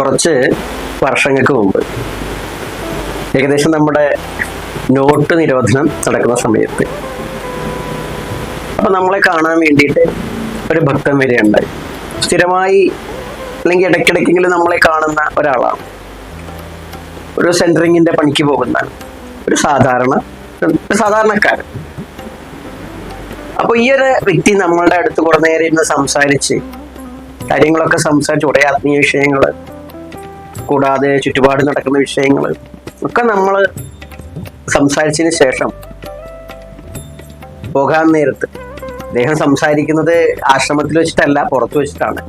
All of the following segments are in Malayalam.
കുറച്ച് വർഷങ്ങൾക്ക് മുമ്പ്. ഏകദേശം നമ്മുടെ നോട്ട് നിരോധനം നടക്കുന്ന സമയത്ത്. അപ്പൊ നമ്മളെ കാണാൻ വേണ്ടിയിട്ട് ഒരു ഭക്തൻ വരികയുണ്ടായി. സ്ഥിരമായി അല്ലെങ്കിൽ ഇടയ്ക്കിടയ്ക്കെങ്കിലും നമ്മളെ കാണുന്ന ഒരാളാണ്. ഒരു സെന്ററിങ്ങിന്റെ പണിക്ക് പോകുന്ന ഒരു സാധാരണ ഒരു സാധാരണക്കാരൻ. അപ്പൊ ഈ ഒരു വ്യക്തി നമ്മളുടെ അടുത്ത് കുറെ നേരം ഇരുന്ന് സംസാരിച്ച് കാര്യങ്ങളൊക്കെ സംസാരിച്ച് കുറെ ആത്മീയ വിഷയങ്ങൾ കൂടാതെ ചുറ്റുപാട് നടക്കുന്ന വിഷയങ്ങൾ ഒക്കെ നമ്മൾ സംസാരിച്ചതിന് ശേഷം പോകാൻ നേരത്ത് അദ്ദേഹം സംസാരിക്കുന്നത് ആശ്രമത്തിൽ വെച്ചിട്ടല്ല പുറത്ത് വെച്ചിട്ടാണ്.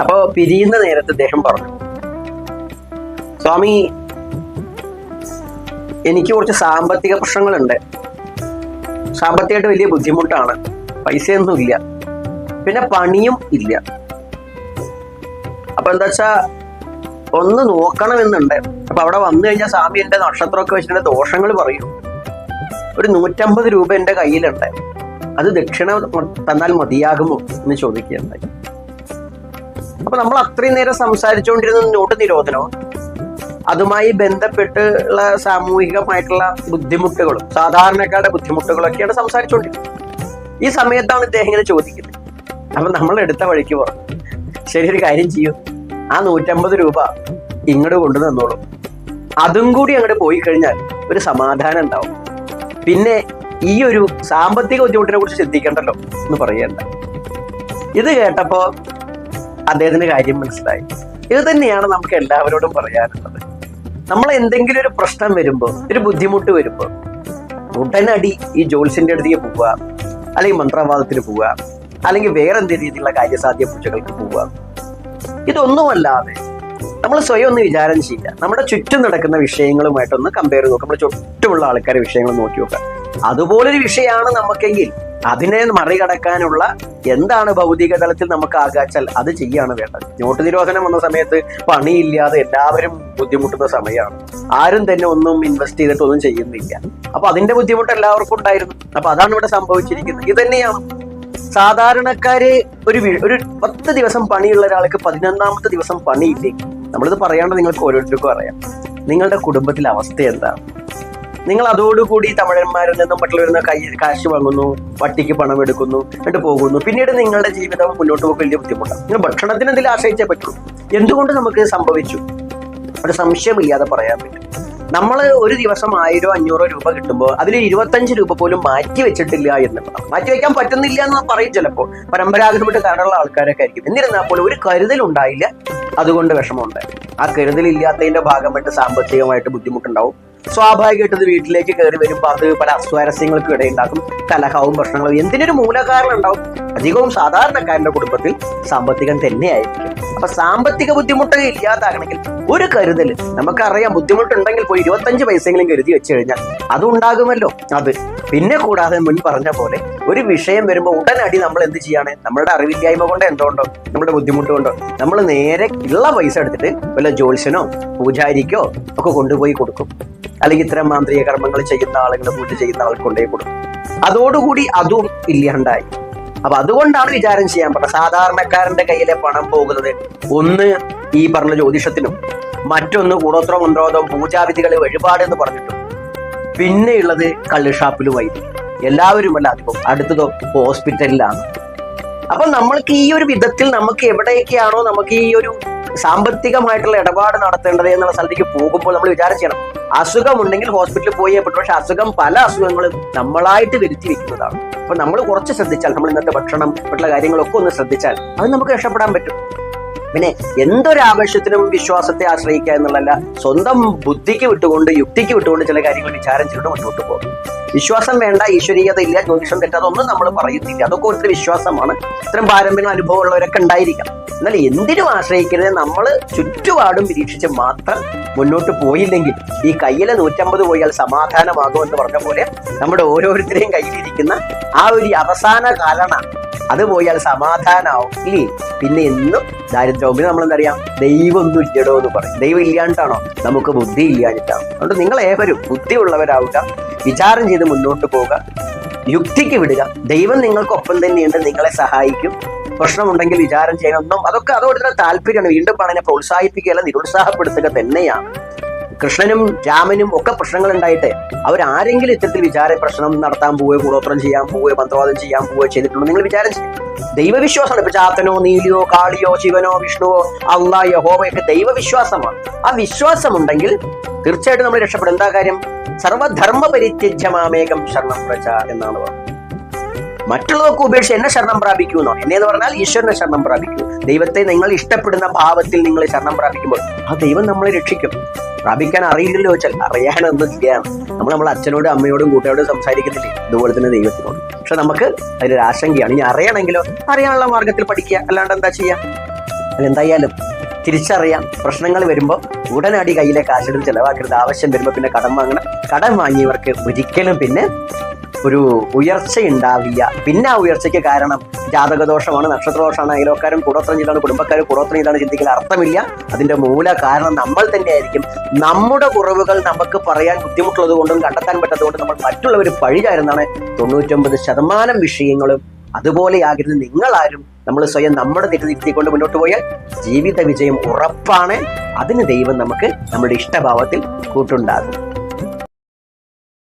അപ്പോൾ പിരിയുന്ന നേരത്ത് അദ്ദേഹം പറഞ്ഞു. സ്വാമി എനിക്ക് കുറച്ച് സാമ്പത്തിക പ്രശ്നങ്ങളുണ്ട്. സാമ്പത്തികമായിട്ട് വലിയ ബുദ്ധിമുട്ടാണ്. പൈസയൊന്നും ഇല്ല പിന്നെ പണിയും ഇല്ല. അപ്പൊ എന്താ വെച്ചാ ഒന്ന് നോക്കണമെന്നുണ്ട്. അപ്പൊ അവിടെ വന്നു കഴിഞ്ഞാൽ സ്വാമി എന്റെ നക്ഷത്രമൊക്കെ വെച്ചിട്ട് ദോഷങ്ങൾ പറയും. ഒരു നൂറ്റമ്പത് രൂപ എന്റെ കയ്യിലുണ്ട്. അത് ദക്ഷിണ തന്നാൽ മതിയാകുമോ എന്ന് ചോദിക്കുകയുണ്ടായി. അപ്പൊ നമ്മൾ അത്രയും നേരം സംസാരിച്ചുകൊണ്ടിരുന്ന നോട്ട് നിരോധനവും അതുമായി ബന്ധപ്പെട്ടുള്ള സാമൂഹികമായിട്ടുള്ള ബുദ്ധിമുട്ടുകളും സാധാരണക്കാരുടെ ബുദ്ധിമുട്ടുകളൊക്കെയാണ് സംസാരിച്ചുകൊണ്ടിരുന്നത്. ഈ സമയത്താണ് ഇദ്ദേഹം ഇങ്ങനെ ചോദിക്കുന്നത്. അപ്പൊ നമ്മൾ എടുത്ത വഴിക്ക് പറഞ്ഞു ശരി ഒരു കാര്യം ചെയ്യൂ. ആ നൂറ്റമ്പത് രൂപ ഇങ്ങോട്ട് കൊണ്ടു തന്നോളൂ. അതും കൂടി അങ്ങോട്ട് പോയി കഴിഞ്ഞാൽ ഒരു സമാധാനം ഉണ്ടാവും. പിന്നെ ഈ ഒരു സാമ്പത്തിക ബുദ്ധിമുട്ടിനെ കുറിച്ച് ചിന്തിക്കണ്ടല്ലോ എന്ന് പറയണ്ട. ഇത് കേട്ടപ്പോ അദ്ദേഹത്തിന്റെ കാര്യം മനസ്സിലായി. ഇത് തന്നെയാണ് നമുക്ക് എല്ലാവരോടും പറയാനുള്ളത്. നമ്മൾ എന്തെങ്കിലും ഒരു പ്രശ്നം വരുമ്പോൾ ഒരു ബുദ്ധിമുട്ട് വരുമ്പോൾ ഉടനടി ഈ ജോൽസിന്റെ അടുത്തേക്ക് പോവുക അല്ലെങ്കിൽ മന്ത്രവാദത്തിന് പോവുക അല്ലെങ്കിൽ വേറെ എന്തെങ്കിലും രീതിയിലുള്ള കാര്യസാധ്യ പൂച്ചകൾക്ക് പോവുക ഇതൊന്നുമല്ലാതെ നമ്മൾ സ്വയം ഒന്ന് വിചാരം ചെയ്യുക. നമ്മുടെ ചുറ്റും നടക്കുന്ന വിഷയങ്ങളുമായിട്ടൊന്ന് കമ്പയർ നോക്കുക. നമ്മുടെ ചുറ്റുമുള്ള ആൾക്കാരെ വിഷയങ്ങൾ നോക്കി നോക്കുക. അതുപോലൊരു വിഷയമാണ് നമുക്കെങ്കിൽ അതിനെ മറികടക്കാനുള്ള എന്താണ് ഭൗതിക തലത്തിൽ നമുക്ക് ആകാച്ചാൽ അത് ചെയ്യാണ് വേണ്ടത്. നോട്ട് നിരോധനം വന്ന സമയത്ത് പണിയില്ലാതെ എല്ലാവരും ബുദ്ധിമുട്ടുന്ന സമയമാണ്. ആരും തന്നെ ഒന്നും ഇൻവെസ്റ്റ് ചെയ്തിട്ടൊന്നും ചെയ്യുന്നില്ല. അപ്പൊ അതിന്റെ ബുദ്ധിമുട്ട് എല്ലാവർക്കും ഉണ്ടായിരുന്നു. അപ്പൊ അതാണ് ഇവിടെ സംഭവിച്ചിരിക്കുന്നത്. ഇത് തന്നെയാണ് സാധാരണക്കാര് ഒരു ഒരു പത്ത് ദിവസം പണിയുള്ള ഒരാൾക്ക് പതിനൊന്നാമത്തെ ദിവസം പണിയില്ലേ? നമ്മളിത് പറയാണ്ട് നിങ്ങൾക്ക് ഓരോരുത്തർക്കും അറിയാം. നിങ്ങളുടെ കുടുംബത്തിലെ അവസ്ഥ എന്താണ് നിങ്ങൾ അതോടുകൂടി തമിഴന്മാരിൽ നിന്നും മറ്റുള്ളവരിൽ നിന്ന് കൈ കാശ് വാങ്ങുന്നു വട്ടിക്ക് പണം എടുക്കുന്നു എന്നിട്ട് പോകുന്നു. പിന്നീട് നിങ്ങളുടെ ജീവിതം മുന്നോട്ട് പോകാൻ വലിയ ബുദ്ധിമുട്ടാണ്. നിങ്ങൾ ഭക്ഷണത്തിന് എന്തെങ്കിലും ആശ്രയിച്ചേ പറ്റൂ. എന്തുകൊണ്ട് നമുക്ക് സംഭവിച്ചു? ഒരു സംശയമില്ലാതെ പറയാൻ പറ്റും. നമ്മൾ ഒരു ദിവസം ആയിരോ അഞ്ഞൂറോ രൂപ കിട്ടുമ്പോൾ അതിൽ ഇരുപത്തഞ്ച് രൂപ പോലും മാറ്റി വെച്ചിട്ടില്ല എന്നുള്ളതാണ് മാറ്റി വെക്കാൻ പറ്റുന്നില്ല എന്ന് പറയും ചിലപ്പോൾ പരമ്പരാഗതമായിട്ട് കാരണമുള്ള ആൾക്കാരൊക്കെ ആയിരിക്കും. എന്നിരുന്നാൽ പോലും ഒരു കരുതൽ ഉണ്ടായില്ല അതുകൊണ്ട് വിഷമമുണ്ടായി ആ കരുതലില്ലാത്തതിന്റെ ഭാഗമായിട്ട് സാമ്പത്തികമായിട്ട് ബുദ്ധിമുട്ടുണ്ടാവും. സ്വാഭാവികമായിട്ട് ഇത് വീട്ടിലേക്ക് കയറി വരുമ്പോൾ അത് പല അസ്വാരസ്യങ്ങൾക്കും ഇടയുണ്ടാക്കും. കലഹവും പ്രശ്നങ്ങളും എന്തിനൊരു മൂലകാരണം ഉണ്ടാവും അധികവും സാധാരണക്കാരന്റെ കുടുംബത്തിൽ സാമ്പത്തികം തന്നെയായിരിക്കും. അപ്പൊ സാമ്പത്തിക ബുദ്ധിമുട്ട് ഇല്ലാതാകണമെങ്കിൽ ഒരു കരുതൽ നമുക്കറിയാം ബുദ്ധിമുട്ടുണ്ടെങ്കിൽ പോയി ഇരുപത്തഞ്ച് പൈസയെങ്കിലും കരുതി വെച്ച് കഴിഞ്ഞാൽ അതുണ്ടാകുമല്ലോ. അത്. പിന്നെ കൂടാതെ മുൻ പറഞ്ഞ പോലെ ഒരു വിഷയം വരുമ്പോൾ ഉടനടി നമ്മൾ എന്ത് ചെയ്യാണ്? നമ്മളുടെ അറിവില്ലായ്മ കൊണ്ട് എന്തുകൊണ്ടോ? നമ്മുടെ ബുദ്ധിമുട്ട് കൊണ്ടോ? നമ്മൾ നേരെ ഉള്ള പൈസ എടുത്തിട്ട് വല്ല ജോത്സ്യനോ പൂജാരിക്കോ ഒക്കെ കൊണ്ടുപോയി കൊടുക്കും. അല്ലെങ്കിൽ ഇത്തരം മാന്ത്രിക കർമ്മങ്ങൾ ചെയ്യുന്ന ആളുകൾ പൂജ ചെയ്യുന്ന ആൾക്ക് കൊണ്ടുപോയി കൊടുക്കും. അതോടുകൂടി അതും ഇല്ലാണ്ടായി. അപ്പൊ അതുകൊണ്ടാണ് വിചാരം ചെയ്യാൻ പറഞ്ഞത് സാധാരണക്കാരന്റെ കയ്യിലെ പണം പോകുന്നത് ഒന്ന് ഈ പറഞ്ഞ ജ്യോതിഷത്തിനും മറ്റൊന്ന് കൂടോത്രോ മന്ത്രോദം പൂജാവിധികൾ വഴിപാട് എന്ന് പറഞ്ഞിട്ടും. പിന്നെയുള്ളത് കള്ളുഷാപ്പിലുമായി എല്ലാവരും അല്ല അധികം അടുത്തത് ഹോസ്പിറ്റലിലാണ്. അപ്പൊ നമ്മൾക്ക് ഈ ഒരു വിധത്തിൽ നമുക്ക് എവിടെയൊക്കെയാണോ നമുക്ക് ഈ ഒരു സാമ്പത്തികമായിട്ടുള്ള ഇടപാട് നടത്തേണ്ടത് എന്നുള്ള സ്ഥലത്തേക്ക് പോകുമ്പോൾ നമ്മൾ വിചാരം ചെയ്യണം അസുഖമുണ്ടെങ്കിൽ ഹോസ്പിറ്റലിൽ പോയേ പറ്റും. പക്ഷെ അസുഖം പല അസുഖങ്ങളും നമ്മളായിട്ട് വരുത്തി വെക്കുന്നതാണ്. അപ്പൊ നമ്മൾ കുറച്ച് ശ്രദ്ധിച്ചാൽ നമ്മൾ ഇന്നത്തെ ഭക്ഷണം മറ്റുള്ള കാര്യങ്ങളൊക്കെ ഒന്ന് ശ്രദ്ധിച്ചാൽ അത് നമുക്ക് രക്ഷപ്പെടാൻ പറ്റും. പിന്നെ എന്തൊരാവശ്യത്തിനും വിശ്വാസത്തെ ആശ്രയിക്കുക എന്നുള്ളതല്ല സ്വന്തം ബുദ്ധിക്ക് വിട്ടുകൊണ്ട് യുക്തിക്ക് വിട്ടുകൊണ്ട് ചില കാര്യങ്ങൾ വിചാരം ചെയ്തുകൊണ്ട് മുന്നോട്ട് പോകും. വിശ്വാസം വേണ്ട ഈശ്വരീയത ഇല്ല ജ്യോതിഷം തെറ്റ് അതൊന്നും നമ്മൾ പറയുന്നില്ല. അതൊക്കെ ഒരു വിശ്വാസമാണ്. ഇത്തരം പാരമ്പര്യം അനുഭവമുള്ളവരൊക്കെ ഉണ്ടായിരിക്കാം. എന്നാൽ എന്തിനും ആശ്രയിക്കരുത്. നമ്മൾ ചുറ്റുപാടും നിരീക്ഷിച്ച് മാത്രം മുന്നോട്ട് പോയില്ലെങ്കിൽ ഈ കയ്യിലെ നൂറ്റമ്പത് പോയാൽ സമാധാനമാകും എന്ന് പറഞ്ഞ പോലെ നമ്മുടെ ഓരോരുത്തരെയും കയ്യിലിരിക്കുന്ന ആ ഒരു അവസാന കാലണ. അത് പോയാൽ സമാധാനമാവും. ഇല്ലേ? പിന്നെ എന്നും ദാരിദ്ര്യവും പിന്നെ നമ്മൾ എന്താ പറയാ ദൈവം ഒന്നും ഇല്ലടോ എന്ന് പറയും. ദൈവം ഇല്ലാണ്ടാണോ നമുക്ക് ബുദ്ധി ഇല്ലാഞ്ഞിട്ടാണ് അതുകൊണ്ട് നിങ്ങൾ ഏവരും ബുദ്ധി ബുദ്ധിയുള്ളവരാവുക വിചാരം ചെയ്ത് മുന്നോട്ട് പോവുക യുക്തിക്ക് വിടുക. ദൈവം നിങ്ങൾക്കൊപ്പം തന്നെയുണ്ട് നിങ്ങളെ സഹായിക്കും. പ്രശ്നമുണ്ടെങ്കിൽ വിചാരം ചെയ്യണമെന്നും അതൊക്കെ അതോടെ താല്പര്യമാണ്. വീണ്ടും പറഞ്ഞതിനെ പ്രോത്സാഹിപ്പിക്കുകയല്ല നിരുത്സാഹപ്പെടുത്തുക തന്നെയാണ് കൃഷ്ണനും രാമനും ഒക്കെ പ്രശ്നങ്ങൾ ഉണ്ടായിട്ട് അവരാരെങ്കിലും ഇത്തരത്തിൽ വിചാര പ്രശ്നം നടത്താൻ പോവുകയോ കൂടോത്രം ചെയ്യാൻ പോവുകയോ മന്ത്രവാദം ചെയ്യാൻ പോവുകയോ ചെയ്തിട്ടുണ്ടോ നിങ്ങൾ വിചാരം ചെയ്യും. ദൈവവിശ്വാസമാണ് ഇപ്പൊ ചാത്തനോ നീലിയോ കാളിയോ ശിവനോ വിഷ്ണുവോ അള്ളാ യഹോവയൊക്കെ ദൈവവിശ്വാസമാണ്. ആ വിശ്വാസം ഉണ്ടെങ്കിൽ തീർച്ചയായിട്ടും നമ്മൾ രക്ഷപ്പെടും. എന്താ കാര്യം? സർവധർമ്മ പരിത്യജ്യമാമേകം ശരണം പ്രച എന്നാണ് പറഞ്ഞത്. മറ്റുള്ളതൊക്കെ ഉപേക്ഷിച്ച് എന്നെ ശരണം പ്രാപിക്കൂ എന്നോ എന്നെ എന്ന് പറഞ്ഞാൽ ഈശ്വരനെ ശരണം പ്രാപിക്കൂ. ദൈവത്തെ നിങ്ങൾ ഇഷ്ടപ്പെടുന്ന ഭാവത്തിൽ നിങ്ങൾ ശരണം പ്രാപിക്കുമ്പോൾ ആ ദൈവം നമ്മളെ രക്ഷിക്കും. പ്രാപിക്കാൻ അറിയില്ലല്ലോ വെച്ചാൽ അറിയാനൊന്നും ചെയ്യാം നമ്മൾ നമ്മൾ അച്ഛനോടും അമ്മയോടും കൂട്ടുകാരോടും സംസാരിക്കുന്നില്ലേ? ഇതുപോലെ തന്നെ ദൈവത്തിനോട്. പക്ഷെ നമുക്ക് അതിലൊരു ആശങ്കയാണ്. ഇനി അറിയണമെങ്കിലോ? അറിയാനുള്ള മാർഗത്തിൽ പഠിക്കുക. അല്ലാണ്ട് എന്താ ചെയ്യാ? അതെന്തായാലും തിരിച്ചറിയാം. പ്രശ്നങ്ങൾ വരുമ്പോൾ ഉടനടി കയ്യിലെ കാശെടുത്ത് ചിലവാക്കരുത്. ആവശ്യം വരുമ്പോൾ പിന്നെ കടം വാങ്ങണം. കടം വാങ്ങിയവർക്ക് ഒരിക്കലും പിന്നെ ഒരു ഉയർച്ച ഉണ്ടാവില്ല പിന്നെ ആ ഉയർച്ചയ്ക്ക് കാരണം ജാതകദോഷമാണ് നക്ഷത്രദോഷമാണ് അയലോക്കാരും കൂടോത്രം ചെയ്താണ് കുടുംബക്കാരും ചിന്തിക്കൽ അർത്ഥമില്ല. അതിന്റെ മൂല കാരണം നമ്മൾ തന്നെയായിരിക്കും. നമ്മുടെ കുറവുകൾ നമുക്ക് പറയാൻ ബുദ്ധിമുട്ടുള്ളത് കൊണ്ടും കണ്ടെത്താൻ പറ്റാത്തത് കൊണ്ടും നമ്മൾ മറ്റുള്ളവർ പഴിചാരുന്നാണ് തൊണ്ണൂറ്റൊമ്പത് ശതമാനം വിഷയങ്ങളും. അതുപോലെയാകരുത് നിങ്ങളാരും നമ്മൾ സ്വയം നമ്മുടെ തെറ്റ് കൊണ്ട് മുന്നോട്ട് പോയാൽ ജീവിത വിജയം ഉറപ്പാണ്. അതിന് ദൈവം നമുക്ക് നമ്മുടെ ഇഷ്ടഭാവത്തിൽ കൂട്ടുണ്ടാകും